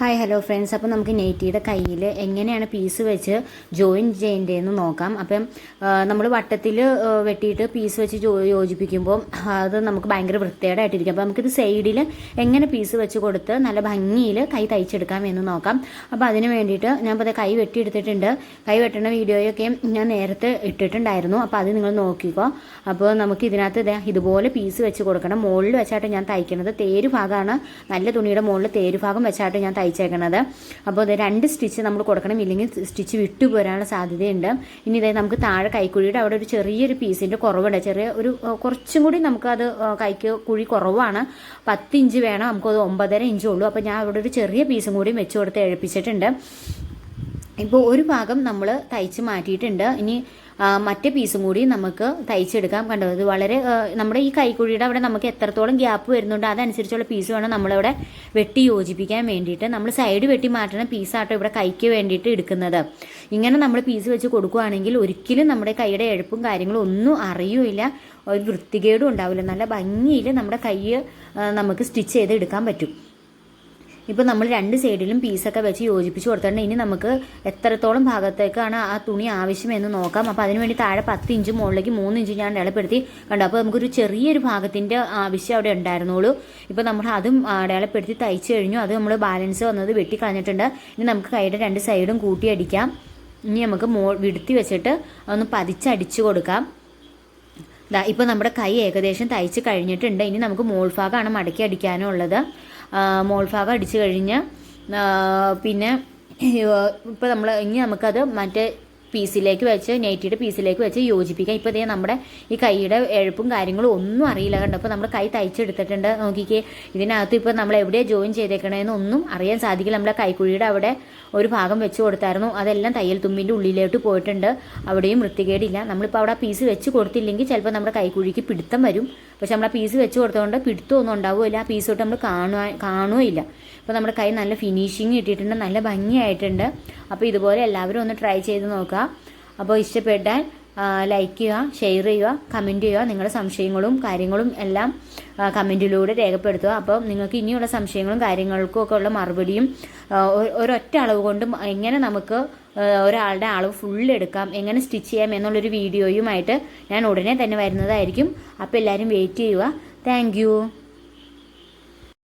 Hi hello friends അപ്പോൾ നമുക്ക് നെയ്റ്റിയുടെ കയ്യിൽ എങ്ങനെയാണ് പീസ് വെച്ച് ജോയിൻ ചെയ്യേണ്ടതെന്ന് നോക്കാം. അപ്പം നമ്മൾ വട്ടത്തിൽ വെട്ടിയിട്ട് പീസ് വെച്ച് യോജിപ്പിക്കുമ്പോൾ അത് നമുക്ക് ഭയങ്കര വൃത്തികേടായിട്ടിരിക്കും. അപ്പോൾ നമുക്കിത് സൈഡിൽ എങ്ങനെ പീസ് വെച്ച് കൊടുത്ത് നല്ല ഭംഗിയിൽ കൈ തയ്ച്ചെടുക്കാം എന്ന് നോക്കാം. അപ്പോൾ അതിന് വേണ്ടിയിട്ട് ഞാൻ ഇപ്പോൾ കൈ വെട്ടിയെടുത്തിട്ടുണ്ട്. കൈ വെട്ടുന്ന വീഡിയോയൊക്കെ ഞാൻ നേരത്തെ ഇട്ടിട്ടുണ്ടായിരുന്നു. അപ്പോൾ അത് നിങ്ങൾ നോക്കിക്കോ. അപ്പോൾ നമുക്ക് ഇതിനകത്ത് ഇതേ ഇതുപോലെ പീസ് വെച്ച് കൊടുക്കണം. മുകളിൽ വെച്ചായിട്ട് ഞാൻ തയ്ക്കുന്നത് തേര് ഭാഗമാണ് നല്ല തുണിയുടെ മുകളിൽ തേര് ഭാഗം വെച്ചായിട്ട് ഞാൻ തയ്ച്ചേക്കണത്. അപ്പോൾ ഇത് രണ്ട് സ്റ്റിച്ച് നമ്മൾ കൊടുക്കണം. ഇല്ലെങ്കിൽ സ്റ്റിച്ച് വിട്ടു പോരാനുള്ള സാധ്യതയുണ്ട്. ഇനി ഇതായി നമുക്ക് താഴെ കൈക്കുഴിയുടെ അവിടെ ഒരു ചെറിയൊരു പീസിന്റെ കുറവുണ്ട്. ചെറിയ ഒരു കുറച്ചും കൂടി നമുക്കത് അത് കൈക്ക് കുഴി കുറവാണ്. പത്ത് ഇഞ്ച് വേണം. നമുക്കത് ഒമ്പതര ഇഞ്ചേ ഉള്ളൂ. അപ്പോൾ ഞാൻ അവിടെ ഒരു ചെറിയ പീസും കൂടി വെച്ച് കൊടുത്ത് എഴുപ്പിച്ചിട്ടുണ്ട്. ഇപ്പോൾ ഒരു ഭാഗം നമ്മൾ തയ്ച്ച് മാറ്റിയിട്ടുണ്ട്. ഇനി മറ്റേ പീസും കൂടി നമുക്ക് തയ്ച്ചെടുക്കാം. കണ്ടോ? ഇത് വളരെ നമ്മുടെ ഈ കൈക്കുഴിയുടെ അവിടെ നമുക്ക് എത്രത്തോളം ഗ്യാപ്പ് വരുന്നുണ്ട് അതനുസരിച്ചുള്ള പീസ് വേണം നമ്മളിവിടെ വെട്ടി യോജിപ്പിക്കാൻ വേണ്ടിയിട്ട്. നമ്മൾ സൈഡ് വെട്ടി മാറ്റുന്ന പീസാട്ടോ ഇവിടെ കൈക്ക് വേണ്ടിയിട്ട് എടുക്കുന്നത്. ഇങ്ങനെ നമ്മൾ പീസ് വെച്ച് കൊടുക്കുകയാണെങ്കിൽ ഒരിക്കലും നമ്മുടെ കൈയുടെ എഴുപ്പും കാര്യങ്ങളും ഒന്നും അറിയില്ല. ഒരു വൃത്തികേടും ഉണ്ടാവില്ല. നല്ല ഭംഗിയിൽ നമ്മുടെ കൈ നമുക്ക് സ്റ്റിച്ച് ചെയ്ത് എടുക്കാൻ പറ്റും. ഇപ്പോൾ നമ്മൾ രണ്ട് സൈഡിലും പീസൊക്കെ വെച്ച് യോജിപ്പിച്ച് കൊടുത്തിട്ടുണ്ട്. ഇനി നമുക്ക് എത്രത്തോളം ഭാഗത്തേക്കാണ് ആ തുണി ആവശ്യമെന്ന് നോക്കാം. അപ്പോൾ അതിനുവേണ്ടി താഴെ പത്ത് ഇഞ്ച് മുകളിലേക്ക് മൂന്ന് ഇഞ്ച് ഞാൻ അടയാളപ്പെടുത്തി കണ്ടു. അപ്പോൾ നമുക്കൊരു ചെറിയൊരു ഭാഗത്തിന്റെ ആവശ്യം അവിടെ ഉണ്ടായിരുന്നുള്ളൂ. ഇപ്പോൾ നമ്മൾ അതും അടയാളപ്പെടുത്തി തയ്ച്ച് കഴിഞ്ഞു. അത് നമ്മൾ ബാലൻസ് വന്നത് വെട്ടി കളഞ്ഞിട്ടുണ്ട്. ഇനി നമുക്ക് കൈയുടെ രണ്ട് സൈഡും കൂട്ടിയടിക്കാം ഇനി നമുക്ക് മോ വിടുത്തി വെച്ചിട്ട് ഒന്ന് പതിച്ചടിച്ച് കൊടുക്കാം. ഇപ്പോൾ നമ്മുടെ കൈ ഏകദേശം തയ്ച്ച് കഴിഞ്ഞിട്ടുണ്ട്. ഇനി നമുക്ക് മോൾഭാഗമാണ് മടക്കി അടിക്കാനുള്ളത്. ആ, മോൾഭാഗം അടിച്ചു കഴിഞ്ഞ് പിന്നെ ഇപ്പോൾ നമ്മൾ ഇനി നമുക്കത് മറ്റേ പീസിലേക്ക് വെച്ച് നെയ്റ്റിയുടെ പീസിലേക്ക് വെച്ച് യോജിപ്പിക്കാം. ഇപ്പോൾ ഇതേ നമ്മുടെ ഈ കൈയുടെ എഴുപ്പും കാര്യങ്ങളും ഒന്നും അറിയില്ല കണ്ടോ? അപ്പോൾ നമ്മൾ കൈ തയ്ച്ചെടുത്തിട്ടുണ്ട്. നോക്കിക്കേ ഇതിനകത്ത് ഇപ്പോൾ നമ്മൾ എവിടെ ജോയിൻ ചെയ്തേക്കണേന്ന് ഒന്നും അറിയാൻ സാധിക്കില്ല. നമ്മുടെ കൈക്കുഴിയുടെ അവിടെ ഒരു ഭാഗം വെച്ച് കൊടുത്തായിരുന്നു. അതെല്ലാം തയ്യൽ തുമ്പിന്റെ ഉള്ളിലോട്ട് പോയിട്ടുണ്ട്. അവിടെയും വൃത്തികേടില്ല. നമ്മളിപ്പോൾ അവിടെ പീസ് വെച്ച് കൊടുത്തില്ലെങ്കിൽ ചിലപ്പോൾ നമ്മുടെ കൈക്കുഴിക്ക് പിടുത്തം വരും. പക്ഷെ നമ്മൾ പീസ് വെച്ച് കൊടുത്തതുകൊണ്ട് പിടുത്തമൊന്നും ഉണ്ടാവുകയില്ല. ആ പീസ് തൊട്ട് നമ്മൾ കാണുക കാണുകയില്ല അപ്പോൾ നമ്മുടെ കൈ നല്ല ഫിനിഷിങ് കിട്ടിയിട്ടുണ്ട്. നല്ല ഭംഗിയായിട്ടുണ്ട്. അപ്പോൾ ഇതുപോലെ എല്ലാവരും ഒന്ന് ട്രൈ ചെയ്ത് നോക്കുക. അപ്പോൾ ഇഷ്ടപ്പെട്ടാൽ ലൈക്ക് ചെയ്യുക ഷെയർ ചെയ്യുക കമന്റ് ചെയ്യുക. നിങ്ങളുടെ സംശയങ്ങളും കാര്യങ്ങളും എല്ലാം കമന്റിലൂടെ രേഖപ്പെടുത്തുക. അപ്പോൾ നിങ്ങൾക്ക് ഇനിയുള്ള സംശയങ്ങളും കാര്യങ്ങൾക്കും ഒക്കെ ഉള്ള മറുപടിയും ഒരൊറ്റ അളവ് കൊണ്ട് എങ്ങനെ നമുക്ക് ഒരാളുടെ അളവ് ഫുൾ എടുക്കാം എങ്ങനെ സ്റ്റിച്ച് ചെയ്യാം എന്നുള്ളൊരു വീഡിയോയുമായിട്ട് ഞാൻ ഉടനെ തന്നെ വരുന്നതായിരിക്കും. അപ്പോൾ എല്ലാവരും വെയിറ്റ് ചെയ്യുക. താങ്ക്